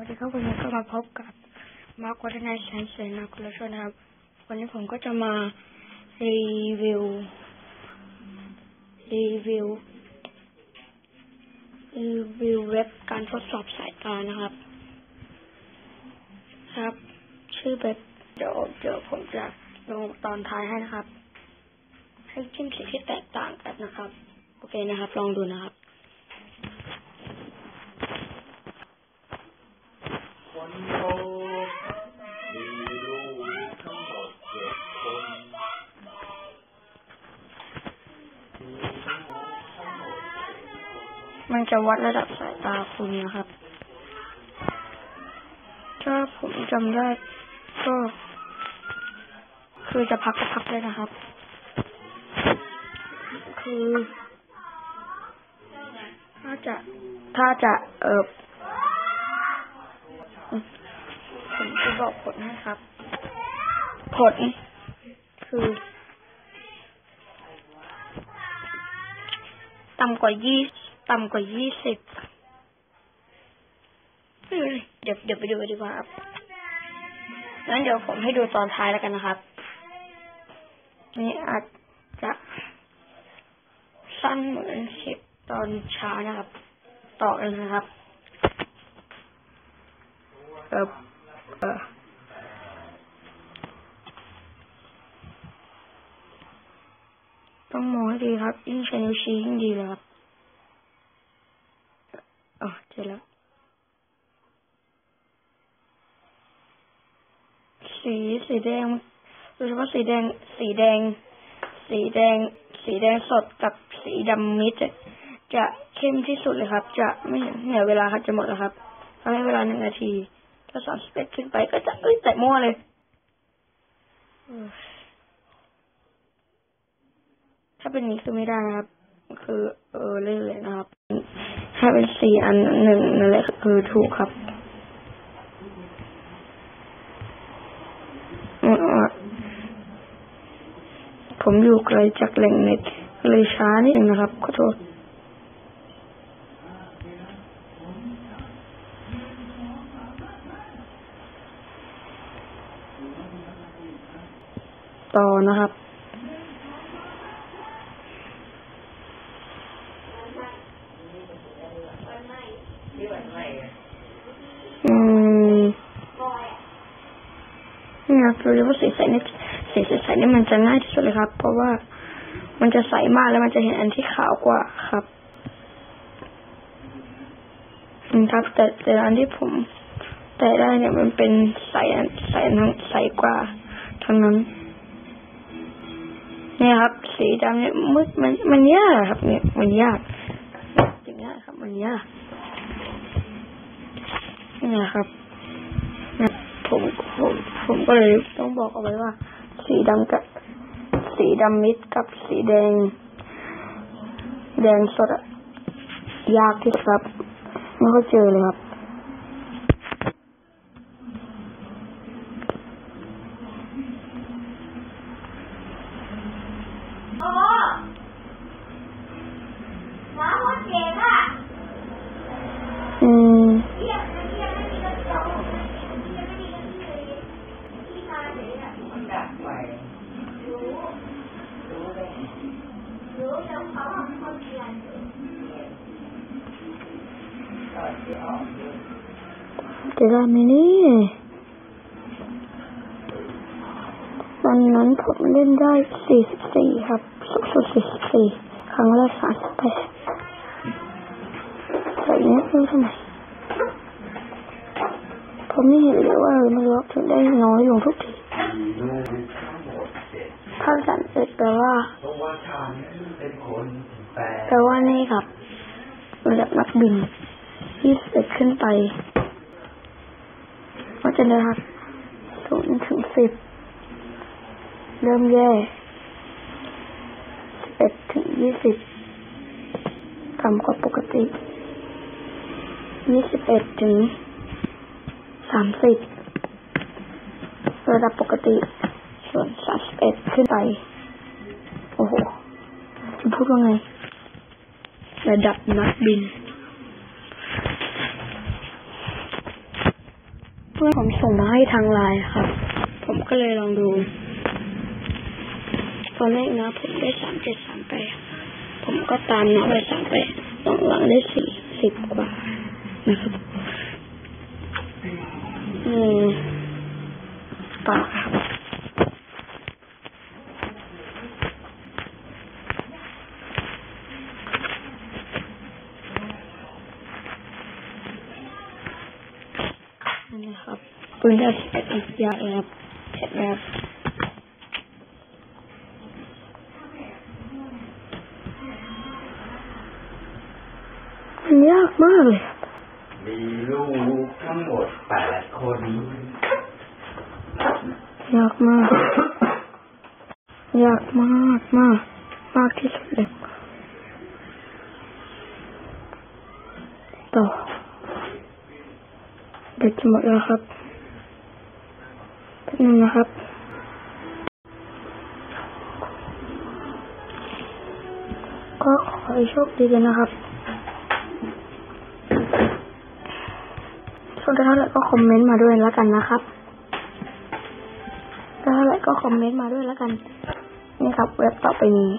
วัสดีครับวันนี้ก็มาพบกับมาร์ควัฒนาชัยเสนาคุณชนนะครับ วันนี้ผมก็จะมารีวิวรีวิวรีวิวเว็บการทดสอบสายตานะครับ ครับ ชื่อเว็บเดี๋ยวเดี๋ยวผมจะลงตอนท้ายให้นะครับ ให้จิ้มสีที่แตกต่างกันนะครับ โอเคนะครับ ลองดูนะครับ คนโตมีลูกทั้งหมดเจ็ดคนมีลูกทั้งหมดเจ็ดคนมันจะวัดระดับสายตาคุณนะครับ ถ้าผมจำได้ก็คือจะพักก็พักเลยนะครับ คือ ถ้าจะ ถ้าจะ เออ ผมจะบอกผลให้ครับ ผลคือต่ำกว่ายี่ต่ำกว่ายี่สิบเฮ้ยเดี๋ยวเดี๋ยวไปดูกันดีกว่าครับงั้นเดี๋ยวผมให้ดูตอนท้ายแล้วกันนะครับ นี่อาจจะสั้นเหมือนคลิปตอนเช้านะครับ ต่อเลยนะครับเออเออ ต้องมองให้ดีครับ ยิ่งใช้นิ้วชี้ยิ่งดีเลยครับอ๋อเจอแล้วสีสีแดงโดยเฉพาะสีแดง สีแดง สีแดง สีแดงสดกับสีดำมิดอะจะเข้มที่สุดเลยครับ จะไม่เห็นเนี่ยเวลาครับจะหมดแล้วครับทำให้เวลาหนึ่งนาที ถ้าสามสิบเอ็ดขึ้นไปก็จะเอ้ยแต่มั่วเลยถ้าเป็นนี้คือไม่ได้นะครับ คือ เออเรื่อยๆนะครับ ถ้าเป็นสี่อันหนึ่งนั่นแหละคือถูกครับผมอยู่ไกลจากแหล่งเน็ตเลยช้านิดนึงนะครับขอโทษ ต่อนะครับ อืมนี่ครับดยเฉพาสีใสนี่สีใสนี่มันจะง่ายที่สุดเลยครับ เพราะว่ามันจะใสมากแล้วมันจะเห็นอันที่ขาวกว่าครับอืมครับ แต่แต่อันที่ผม แต่ได้เนี่ยมันเป็นใสอันใสทั้งใสกว่าทั้งนั้น นี่ยครับ สีดำเนี่ยมืดมันมันยากครับ เนี่ย มันยากจริงๆนะครับ มันยากเนี่ยครับเนี่ยผมผมผมก็เลยต้องบอกเอาไว้ว่า สีดำกับ สีดำมิดกับสีแดง แดงสดยากที่สุดครับไม่ก็เจอเลยครับ โอ้หมาคนเก่งอะ อืม เรียกเรียกไม่มีกระจกเรียกไม่มีกระจกที่มาเลยอะรู้รู้แล้วเขาทำเขาเรียน จะได้ไหมนี่วันนั้นผมเล่นได้สี่สิบสี่ครับ สูงสุดสี่สิบสี่ครั้งแรกสามสิบแปดแต่เนี้ยคือทำไมผมไม่เห็นเลยว่ามันล็อกถึงได้น้อยลงทุกทีมีลูกทั้าสันเสร็จแปลว่าเพราะว่าแปลแปลว่านี่ครับระดับนักบิน ยี่สิบเอ็ดขึ้นไปว่าจะนะครับศูนย์ถึงสิบเริ่มแย่สิบเอ็ดถึงยี่สิบต่ำกว่าปกติยี่สิบเอ็ดถึงสามสิบระดับปกติ ส่วนสามสิบเอ็ดขึ้นไป โอ้โหจะพูดว่าไง ระดับนักบิน เพื่อนผมส่งมาให้ทางไลน์ครับ ผมก็เลยลองดู ตอนแรกนะ ผมได้สามเจ็ดสามแปดผมก็ตามนะไปสามแปดหลังๆได้สี่สิบกว่านะครับ นี่นะครับปืนจะใช้อีกอย่างนะครับเห็นไหมครับมันยากมากเลยมีลูกทั้งหมดแปดคน ยากมาก ยากมากมากมากที่สุดเลยต่อ เด็กจะหมดแล้วครับแป๊บนึงนะครับ ก็ขอให้โชคดีกันนะครับชอบเท่าไหร่ก็คอมเมนต์มาด้วยแล้วกันนะครับถ้าเท่าไหร่ก็คอมเมนต์มาด้วยแล้วกัน นี่ครับเว็บต่อไปนี้